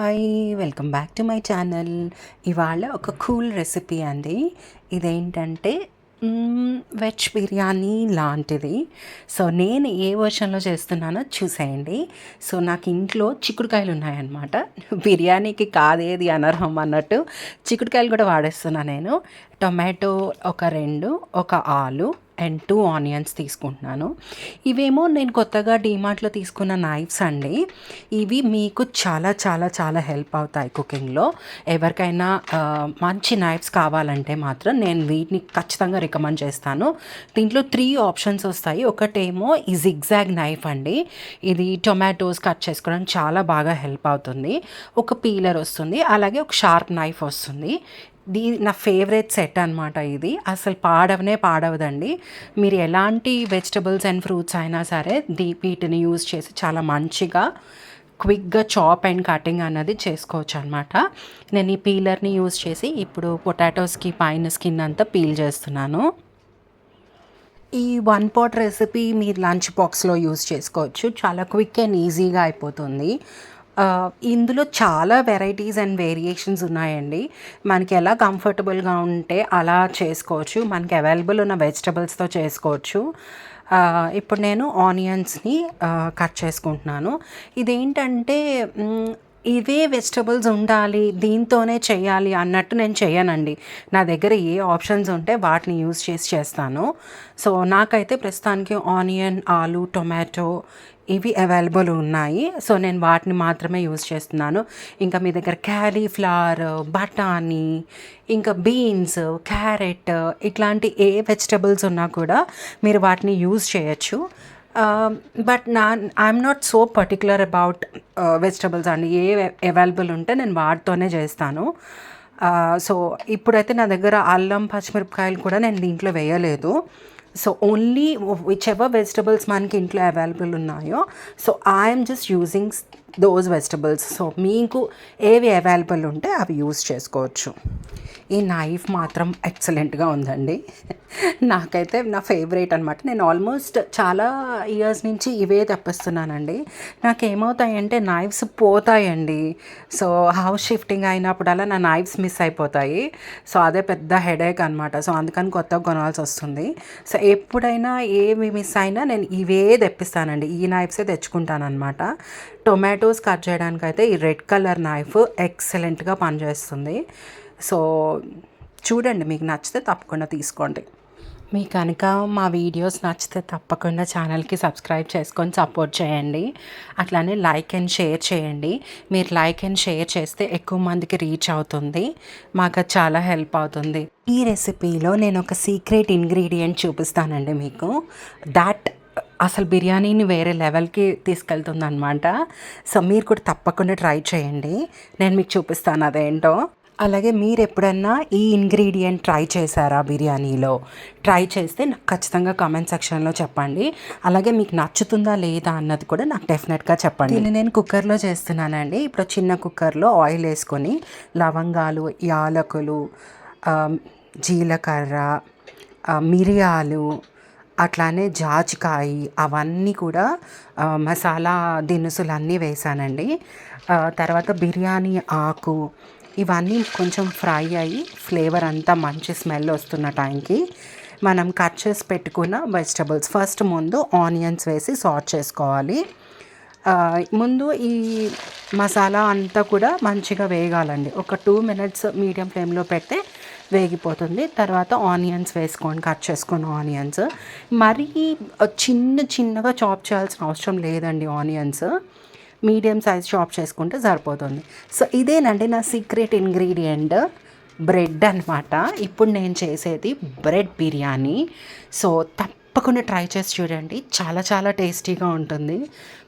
Hi welcome back to my channel. ఇవాళ ఒక cool recipe అండి. ఇదేంటంటే వెజ్ బిర్యానీ లాంటిది. సో నేను ఏ వర్షన్లో చేస్తున్నానో చూసేయండి. సో నాకు ఇంట్లో చిక్కుడుకాయలు ఉన్నాయన్నమాట. బిర్యానీకి కాదేది అనర్హం అన్నట్టు చిక్కుడుకాయలు కూడా వాడేస్తున్నా నేను. టొమాటో ఒక రెండు ఒక ఆలు అండ్ టూ ఆనియన్స్ తీసుకుంటున్నాను. ఇవేమో నేను కొత్తగా డీమార్ట్లో తీసుకున్న నైఫ్స్ అండి. ఇవి మీకు చాలా చాలా చాలా హెల్ప్ అవుతాయి కుకింగ్లో ఎవరికైనా మంచి నైఫ్స్ కావాలంటే మాత్రం నేను వీటిని ఖచ్చితంగా రికమెండ్ చేస్తాను. దీంట్లో త్రీ ఆప్షన్స్ వస్తాయి. ఒకటేమో ఈ జిగ్జాగ్ నైఫ్ అండి. ఇది టొమాటోస్ కట్ చేసుకోవడం చాలా బాగా హెల్ప్ అవుతుంది. ఒక పీలర్ వస్తుంది. అలాగే ఒక షార్ప్ నైఫ్ వస్తుంది. దీ నా ఫేవరెట్ సెట్ అనమాట ఇది. అసలు పాడవనే పాడవదండి. మీరు ఎలాంటి వెజిటబుల్స్ అండ్ ఫ్రూట్స్ అయినా సరే దీ వీటిని యూజ్ చేసి చాలా మంచిగా క్విక్గా చాప్ అండ్ కటింగ్ అన్నది చేసుకోవచ్చు అనమాట నేను ఈ పీలర్ని యూజ్ చేసి ఇప్పుడు పొటాటోస్కి పైన స్కిన్ అంతా పీల్ చేస్తున్నాను. ఈ వన్ పాట్ రెసిపీ మీరు లంచ్ బాక్స్లో యూజ్ చేసుకోవచ్చు. చాలా క్విక్ అండ్ ఈజీగా అయిపోతుంది. ఇందులో చాలా వెరైటీస్ అండ్ వేరియేషన్స్ ఉన్నాయండి. మనకి ఎలా కంఫర్టబుల్గా ఉంటే అలా చేసుకోవచ్చు. మనకి అవైలబుల్ ఉన్న వెజిటబుల్స్తో చేసుకోవచ్చు. ఇప్పుడు నేను ఆనియన్స్ని కట్ చేసుకుంటున్నాను. ఇదేంటంటే ఇవే వెజిటబుల్స్ ఉండాలి దీంతోనే చేయాలి అన్నట్టు నేను చేయనండి. నా దగ్గర ఏ ఆప్షన్స్ ఉంటే వాటిని యూస్ చేసి చేస్తాను. సో నాకైతే ప్రస్తుతానికి ఆనియన్ ఆలు టొమాటో ఇవి అవైలబుల్ ఉన్నాయి. సో నేను వాటిని మాత్రమే యూస్ చేస్తున్నాను. ఇంకా మీ దగ్గర క్యాలీఫ్లవర్ బఠానీ ఇంకా బీన్స్ క్యారెట్ ఇట్లాంటి ఏ వెజిటబుల్స్ ఉన్నా కూడా మీరు వాటిని యూస్ చేయొచ్చు. బట్ నా I'm not so particular about vegetables అండి. ఏ అవైలబుల్ ఉంటే నేను వాటితోనే చేస్తాను. Uh, సో ఇప్పుడైతే నా దగ్గర అల్లం పచ్చిమిరపకాయలు కూడా నేను దీంట్లో వేయలేదు. So only whichever vegetables మనకి ఇంట్లో అవైలబుల్ ఉన్నాయో so I'm just using those vegetables so మీకు ఏవి అవైలబుల్ ఉంటే అవి యూజ్ చేసుకోవచ్చు. ఈ నైఫ్ మాత్రం ఎక్సలెంట్గా ఉందండి. నాకైతే నా ఫేవరెట్ అనమాట నేను ఆల్మోస్ట్ చాలా ఇయర్స్ నుంచి ఇవే తెప్పిస్తున్నానండి. నాకు ఏమవుతాయంటే నైఫ్స్ పోతాయండి. సో హౌస్ షిఫ్టింగ్ అయినప్పుడల్లా నా నైఫ్స్ మిస్ అయిపోతాయి. సో అదే పెద్ద హెడేక్ అనమాట సో అందుకని కొత్తగా కొనాల్సి వస్తుంది. సో ఎప్పుడైనా ఏమి మిస్ అయినా నేను ఇవే తెప్పిస్తానండి. ఈ నైఫ్సే తెచ్చుకుంటాను అనమాట టొమాటోస్ కట్ చేయడానికి అయితే ఈ రెడ్ కలర్ నైఫ్ ఎక్సలెంట్గా పనిచేస్తుంది. సో చూడండి మీకు నచ్చితే తప్పకుండా తీసుకోండి. మీ కనుక మా వీడియోస్ నచ్చితే తప్పకుండా ఛానల్కి సబ్స్క్రైబ్ చేసుకొని సపోర్ట్ చేయండి. అట్లానే లైక్ అండ్ షేర్ చేయండి. మీరు లైక్ అండ్ షేర్ చేస్తే ఎక్కువ మందికి రీచ్ అవుతుంది. మాకు చాలా హెల్ప్ అవుతుంది. ఈ రెసిపీలో నేను ఒక సీక్రెట్ ఇంగ్రీడియంట్ చూపిస్తానండి మీకు. దాట్ అసలు బిర్యానీని వేరే లెవెల్కి తీసుకెళ్తుంది అనమాట సో మీరు కూడా తప్పకుండా ట్రై చేయండి. నేను మీకు చూపిస్తాను అదేంటో. అలాగే మీరు ఎప్పుడన్నా ఈ ఇంగ్రీడియంట్ ట్రై చేశారా బిర్యానీలో? ట్రై చేస్తే నాకు ఖచ్చితంగా కామెంట్ సెక్షన్లో చెప్పండి. అలాగే మీకు నచ్చుతుందా లేదా అన్నది కూడా నాకు డెఫినెట్గా చెప్పండి. దీన్ని నేను కుక్కర్లో చేస్తున్నానండి. ఇప్పుడు చిన్న కుక్కర్లో ఆయిల్ వేసుకొని లవంగాలు యాలకులు జీలకర్ర మిరియాలు అట్లానే జాజికాయ అవన్నీ కూడా మసాలా దినుసులు అన్నీ వేసానండి తర్వాత బిర్యానీ ఆకు ఇవన్నీ కొంచెం ఫ్రై అయ్యి ఫ్లేవర్ అంతా మంచి స్మెల్ వస్తున్న టైంకి మనం కట్ చేసి పెట్టుకున్న వెజిటబుల్స్. ఫస్ట్ ముందు ఆనియన్స్ వేసి సాట్ చేసుకోవాలి. ముందు ఈ మసాలా అంతా కూడా మంచిగా వేగాలండి. ఒక టూ మినిట్స్ మీడియం ఫ్లేమ్లో పెడితే వేగిపోతుంది. తర్వాత ఆనియన్స్ వేసుకోండి కట్ చేసుకున్న ఆనియన్స్. మరీ చిన్న చిన్నగా చాప్ చేయాల్సిన అవసరం లేదండి ఆనియన్స్. మీడియం సైజ్ చాప్ చేసుకుంటే సరిపోతుంది. సో ఇదేనండి నా సీక్రెట్ ఇంగ్రీడియంట్. బ్రెడ్ అనమాట ఇప్పుడు నేను చేసేది బ్రెడ్ బిర్యానీ. సో తప్పకుండా ట్రై చేసి చూడండి. చాలా చాలా టేస్టీగా ఉంటుంది.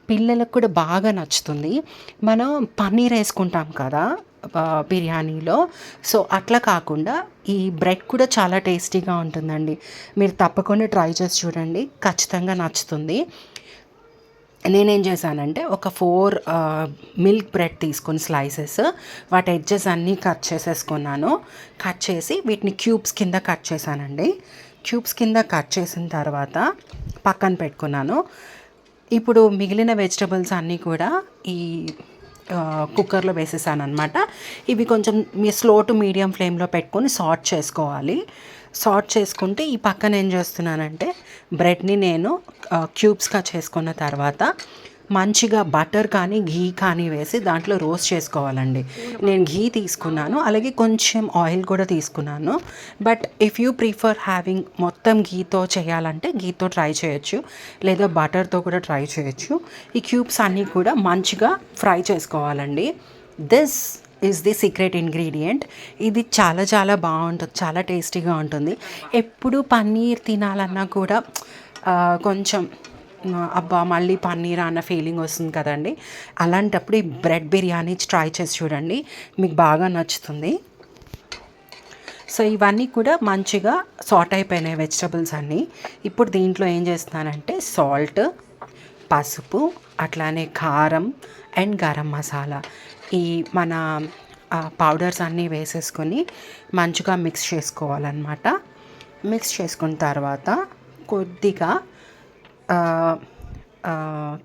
పిల్లలకు కూడా బాగా నచ్చుతుంది. మనం పన్నీర్ వేసుకుంటాం కదా బిర్యానీలో. సో అట్లా కాకుండా ఈ బ్రెడ్ కూడా చాలా టేస్టీగా ఉంటుందండి. మీరు తప్పకుండా ట్రై చేసి చూడండి. ఖచ్చితంగా నచ్చుతుంది. నేనేం చేశానంటే ఒక ఫోర్ మిల్క్ బ్రెడ్ తీసుకొని స్లైసెస్ వాటి ఎడ్జెస్ అన్నీ కట్ చేసేసుకున్నాను. కట్ చేసి వీటిని క్యూబ్స్ కింద కట్ చేశానండి. క్యూబ్స్ కింద కట్ చేసిన తర్వాత పక్కన పెట్టుకున్నాను. ఇప్పుడు మిగిలిన వెజిటబుల్స్ అన్నీ కూడా ఈ కుక్కర్లో వేసేసాను అనమాట ఇవి కొంచెం మీ స్లో టు మీడియం ఫ్లేమ్లో పెట్టుకొని సార్ట్ చేసుకోవాలి. సార్ట్ చేసుకుంటే ఈ పక్కన ఏం చేస్తున్నానంటే బ్రెడ్ని నేను క్యూబ్స్గా చేసుకున్న తర్వాత మంచిగా బటర్ కానీ ఘీ కానీ వేసి దాంట్లో రోస్ట్ చేసుకోవాలండి. నేను ఘీ తీసుకున్నాను అలాగే కొంచెం ఆయిల్ కూడా తీసుకున్నాను. But if you prefer having మొత్తం ఘీతో చేయాలంటే ఘీతో ట్రై చేయొచ్చు లేదా బటర్తో కూడా ట్రై చేయొచ్చు. ఈ క్యూబ్స్ అన్నీ కూడా మంచిగా ఫ్రై చేసుకోవాలండి. This is the secret ingredient ఇది చాలా చాలా బాగుంటుంది చాలా టేస్టీగా ఉంటుంది. ఎప్పుడు పన్నీర్ తినాలన్నా కూడా కొంచెం అబ్బా మళ్ళీ పన్నీర్ అన్న ఫీలింగ్ వస్తుంది కదండి. అలాంటప్పుడు ఈ బ్రెడ్ బిర్యానీ ట్రై చేసి చూడండి. మీకు బాగా నచ్చుతుంది. సో ఇవన్నీ కూడా మంచిగా సార్ట్ అయిపోయినాయి వెజిటబుల్స్ అన్నీ. ఇప్పుడు దీంట్లో ఏం చేస్తున్నానంటే సాల్ట్ పసుపు అట్లానే కారం అండ్ గరం మసాలా ఈ మన పౌడర్స్ అన్నీ వేసేసుకొని మంచిగా మిక్స్ చేసుకోవాలన్నమాట. మిక్స్ చేసుకున్న తర్వాత కొద్దిగా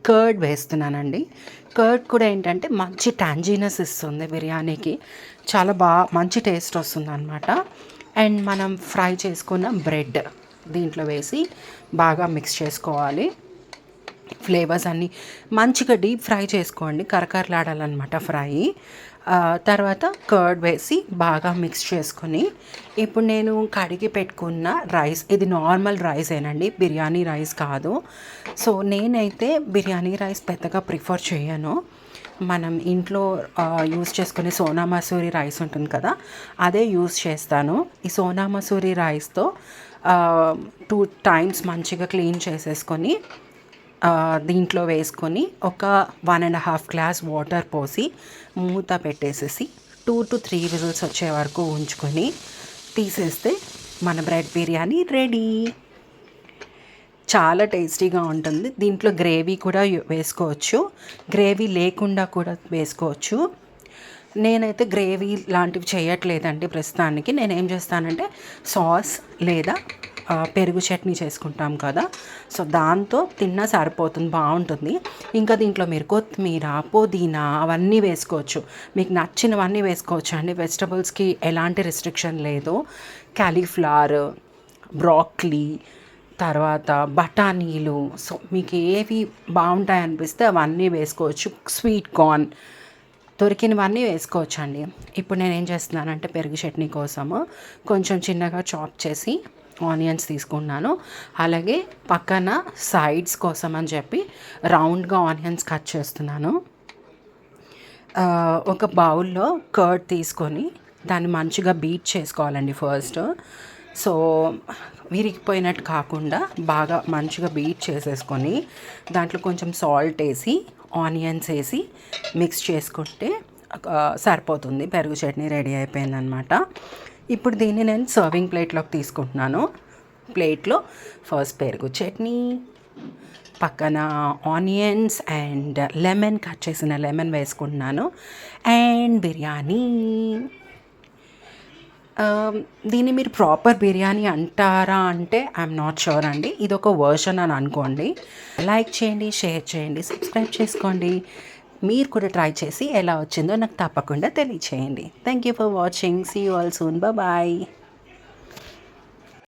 కర్డ్ వేస్తున్నానండి. కర్డ్ కూడా ఏంటంటే మంచి టాంజీనెస్ ఇస్తుంది బిర్యానీకి. చాలా బాగా మంచి టేస్ట్ వస్తుంది అనమాట అండ్ మనం ఫ్రై చేసుకున్న బ్రెడ్ దీంట్లో వేసి బాగా మిక్స్ చేసుకోవాలి. ఫ్లేవర్స్ అన్నీ మంచిగా డీప్ ఫ్రై చేసుకోండి కరకరలాడాలన్నమాట ఫ్రై. తర్వాత కర్డ్ వేసి బాగా మిక్స్ చేసుకొని ఇప్పుడు నేను కడిగి పెట్టుకున్న రైస్ ఇది నార్మల్ రైసేనండి బిర్యానీ రైస్ కాదు. సో నేనైతే బిర్యానీ రైస్ పెద్దగా ప్రిఫర్ చేయను. మనం ఇంట్లో యూస్ చేసుకునే సోనా మసూరి రైస్ ఉంటుంది కదా అదే యూస్ చేస్తాను. ఈ సోనా మసూరి రైస్తో టూ టైమ్స్ మంచిగా క్లీన్ చేసేసుకొని దీంట్లో వేసుకొని ఒక one and half glass water పోసి మూత పెట్టేసేసి టూ టు త్రీ విజిల్స్ వచ్చే వరకు ఉంచుకొని తీసేస్తే మన బ్రెడ్ బిర్యానీ రెడీ. చాలా టేస్టీగా ఉంటుంది. దీంట్లో గ్రేవీ కూడా వేసుకోవచ్చు. గ్రేవీ లేకుండా కూడా వేసుకోవచ్చు. నేనైతే గ్రేవీ లాంటివి చేయట్లేదండి ప్రస్తుతానికి. నేను ఏం చేస్తానంటే సాస్ లేదా పెరుగు చట్నీ చేసుకుంటాం కదా. సో దాంతో తిన్నా సరిపోతుంది బాగుంటుంది. ఇంకా దీంట్లో మీరు కొత్తిమీర పుదీనా అవన్నీ వేసుకోవచ్చు. మీకు నచ్చినవన్నీ వేసుకోవచ్చు అండి. వెజిటబుల్స్కి ఎలాంటి రిస్ట్రిక్షన్ లేదు. క్యాలీఫ్లవర్ బ్రాక్లీ తర్వాత బఠానీలు. సో మీకు ఏవి బాగుంటాయి అనిపిస్తే అవన్నీ వేసుకోవచ్చు. స్వీట్ కార్న్ దొరికినవన్నీ వేసుకోవచ్చండి. ఇప్పుడు నేను ఏం చేస్తున్నానంటే పెరుగు చట్నీ కోసము కొంచెం చిన్నగా చాప్ చేసి ఆనియన్స్ తీసుకున్నాను. అలాగే పక్కన సైడ్స్ కోసం అని చెప్పి రౌండ్గా ఆనియన్స్ కట్ చేస్తున్నాను. ఒక బౌల్లో కర్డ్ తీసుకొని దాన్ని మంచిగా బీట్ చేసుకోవాలండి ఫస్ట్. సో విరిగిపోయినట్టు కాకుండా బాగా మంచిగా బీట్ చేసేసుకొని దాంట్లో కొంచెం సాల్ట్ వేసి ఆనియన్స్ వేసి మిక్స్ చేసుకుంటే సరిపోతుంది. పెరుగు చట్నీ రెడీ అయిపోయిందనమాట ఇప్పుడు దీన్ని నేను సర్వింగ్ ప్లేట్లోకి తీసుకుంటున్నాను. ప్లేట్లో ఫస్ట్ పెరుగు చట్నీ పక్కన ఆనియన్స్ అండ్ లెమన్ కట్ చేసిన లెమన్ వేసుకుంటున్నాను. అండ్ బిర్యానీ. Um, దీన్ని మీరు ప్రాపర్ బిర్యానీ అంటారా అంటే ఐఎమ్ నాట్ షూర్ అండి. ఇది ఒక వర్షన్ అని అనుకోండి. లైక్ చేయండి షేర్ చేయండి సబ్స్క్రైబ్ చేసుకోండి. మీరు కూడా ట్రై చేసి ఎలా వచ్చిందో నాకు తప్పకుండా తెలియచేయండి. Thank you for watching see you all soon bye